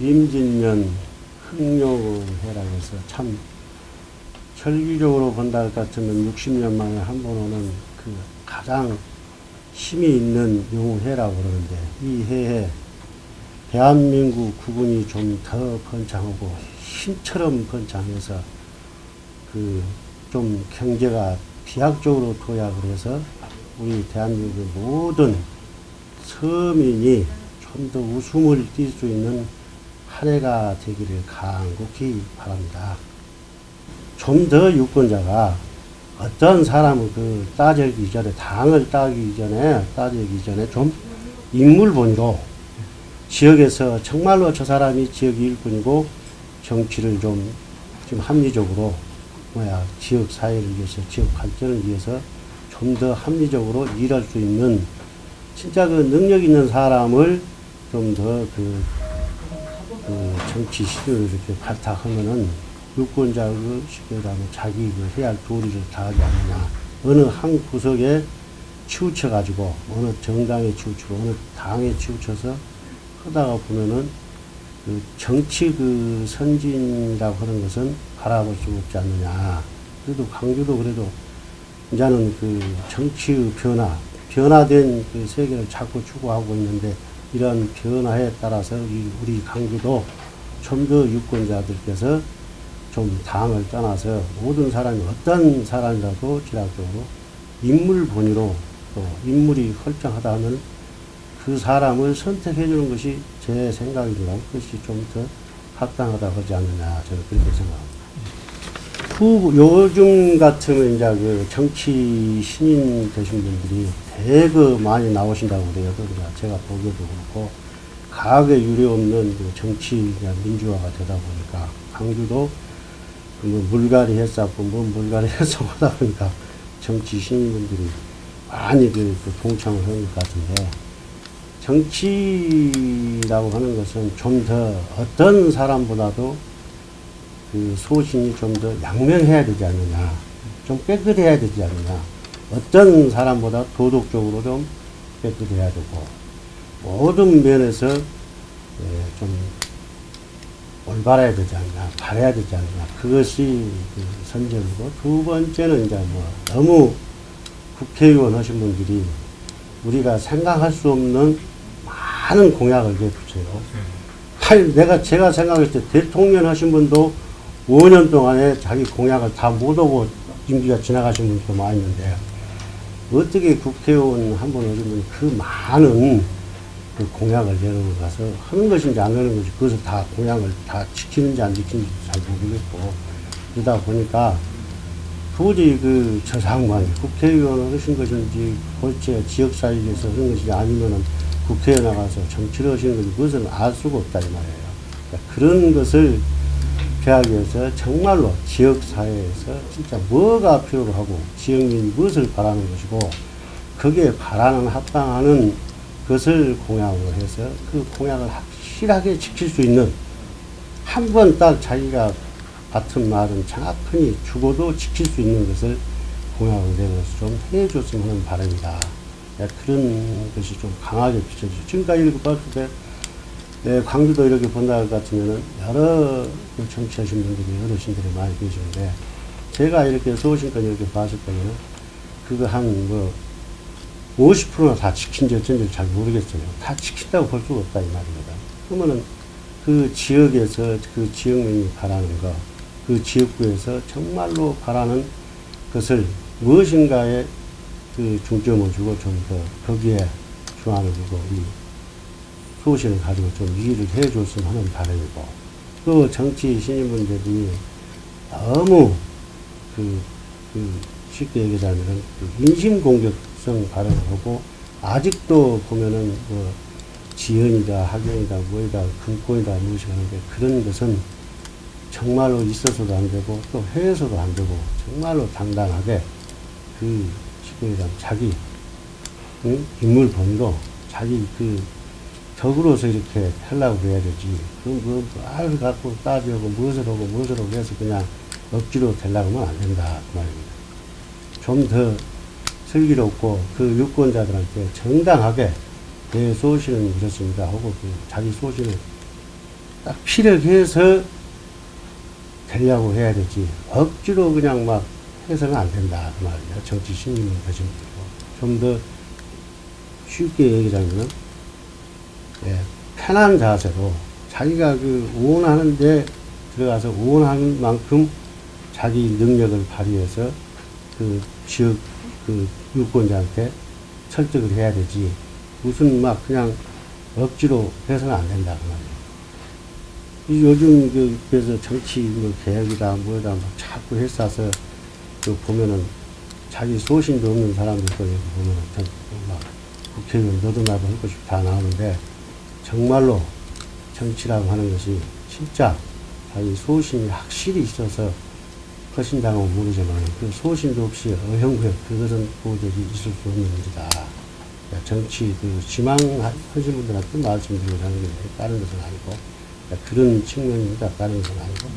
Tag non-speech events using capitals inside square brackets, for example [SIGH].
임진년 흑룡해라고 해서 참 혈기적으로 본다 할 같으면 60년 만에 한 번 오는 그 가장 힘이 있는 용해라고 그러는데 이 해에 대한민국 국군이 좀 더 번창하고 힘처럼 번창해서 그 좀 경제가 비약적으로 도약을 해서 우리 대한민국 모든 서민이 좀 더 웃음을 띌 수 있는 한 해가 되기를 간곡히 바랍니다. 좀 더 유권자가 어떤 사람은 그 따지기 전에 당을 따기 전에 따지기 전에 좀 인물 본위로 지역에서 정말로 저 사람이 지역 일꾼이고 정치를 좀, 좀 합리적으로 뭐야 지역 사회를 위해서 지역 발전을 위해서 좀 더 합리적으로 일할 수 있는 진짜 그 능력 있는 사람을 좀 더그그 정치 시도를 이렇게 발탁하면은 유권자를 쉽게 말하면 자기 그 해야 할 도리를 다하지 않느냐. 어느 한 구석에 치우쳐가지고, 어느 정당에 치우치고, 어느 당에 치우쳐서 하다가 보면은 그 정치 그 선진이라고 하는 것은 바라볼 수 없지 않느냐. 그래도 강주도 그래도 이제는 그 정치의 변화, 변화된 그 세계를 자꾸 추구하고 있는데 이런 변화에 따라서 우리 강주도 좀 더 유권자들께서 좀 당을 떠나서 모든 사람이 어떤 사람이라도 지략적으로 인물 본위로 또 인물이 헐쩡하다 하면 그 사람을 선택해 주는 것이 제 생각입니다. 그것이 좀 더 합당하다 하지 않느냐 저는 그렇게 생각합니다. 후, 요즘 같으면 이제 그 정치 신인 되신 분들이 대거 많이 나오신다고 그래요. 그러니까 제가 보기에도 그렇고, 가학에 유례 없는 그 정치 민주화가 되다 보니까, 강주도 뭐 물갈이 했었고, 뭐 물갈이 했어 하다 [LAUGHS] 보니까 정치 신인분들이 많이 그, 그 동참을 하는 것 같은데, 정치라고 하는 것은 좀 더 어떤 사람보다도 그 소신이 좀 더 양명해야 되지 않느냐. 좀 깨끗해야 되지 않느냐. 어떤 사람보다 도덕적으로 좀 깨끗해야 되고, 모든 면에서 예, 좀 올바라야 되지 않냐, 바라야 되지 않냐. 그것이 그 선정이고, 두 번째는 이제 뭐 너무 국회의원 하신 분들이 우리가 생각할 수 없는 많은 공약을 내붙여요. 할, 내가, 제가 생각했을 때 대통령 하신 분도 5년 동안에 자기 공약을 다 못하고 임기가 지나가신 분도 많이 있는데, 어떻게 국회의원 한번 오신 분이 그 많은 그 공약을 내놓고 가서 하는 것인지 안 하는 것인지, 그것을 다 공약을 다 지키는지 안 지키는지 잘 모르겠고, 그러다 보니까 도저히 그 저 상관이 국회의원을 하신 것인지, 골체 지역사회에서 하는 것인지 아니면은 국회에 나가서 정치를 하시는 것인지, 그것은 알 수가 없다, 이 말이에요. 그러니까 그런 것을 피하기 위해서 정말로 지역사회에서 진짜 뭐가 필요로 하고 지역민이 무엇을 바라는 것이고 거기에 바라는 합당하는 것을 공약으로 해서 그 공약을 확실하게 지킬 수 있는 한 번 딱 자기가 같은 말은 정확히 죽어도 지킬 수 있는 것을 공약을 내서 좀 해줬으면 하는 바람이다. 그런 것이 좀 강하게 비춰지죠. 지금까지 이렇게 봤을 때 네, 광주도 이렇게 본다 같으면은 여러 그 정치하신 분들이 어르신들이 많이 계시는데 제가 이렇게 소신껏 이렇게 봤을 때는 그거 한뭐 50%나 다 지킨지 어쩐지 잘 모르겠어요. 다 지킨다고 볼 수가 없다 이 말입니다. 그러면은 그 지역에서 그 지역민이 바라는 거, 그 지역구에서 정말로 바라는 것을 무엇인가에 그 중점을 주고 좀 더 거기에 주안을 두고 이 소신을 가지고 좀 일을 해줬으면 하는 바람이고, 그 정치 신인분들이 너무 그, 그 쉽게 얘기하자면 그 인신 공격 성 발언을 하고, 아직도 보면은 뭐 지연이다, 학연이다, 뭐이다, 금권이다, 무엇이 하는데 그런 것은 정말로 있어서도 안 되고 또 해서도 안 되고 정말로 당당하게 그 얘기하면 자기 응? 인물 범위로 자기 그 덕으로서 이렇게 하려고 해야 되지. 그, 뭐, 말 갖고 따지고, 무엇을 하고, 무엇을 하고 해서 그냥 억지로 되려고 하면 안 된다. 그 말입니다. 좀 더 슬기롭고, 그 유권자들한테 정당하게 내 소신은 이렇습니다. 하고, 그 자기 소신을 딱 피력해서 되려고 해야 되지. 억지로 그냥 막 해서는 안 된다. 그 말이야. 정치 신임을 가진 좀더 쉽게 얘기하면, 예, 편한 자세로 자기가 그 원하는데 들어가서 원하는 만큼 자기 능력을 발휘해서 그 지역 그 유권자한테 설득을 해야 되지. 무슨 막 그냥 억지로 해서는 안 된다. 그 요즘 그 그래서 정치 뭐 개혁이다 뭐다 막 자꾸 했어서 그 보면은 자기 소신도 없는 사람들 거 여기 보면은 전- 막 국회의원 너도 나도 할 것이 다 나오는데 정말로 정치라고 하는 것이 진짜 자기 소신이 확실히 있어서 허신당하면 모르지만 그 소신도 없이 어형부형 그것은 도저히 있을 수 없는 일이다. 정치 그 지망하신 분들한테 말씀드리고 하는 게 다른 것은 아니고 그런 측면입니다. 다른 것은 아니고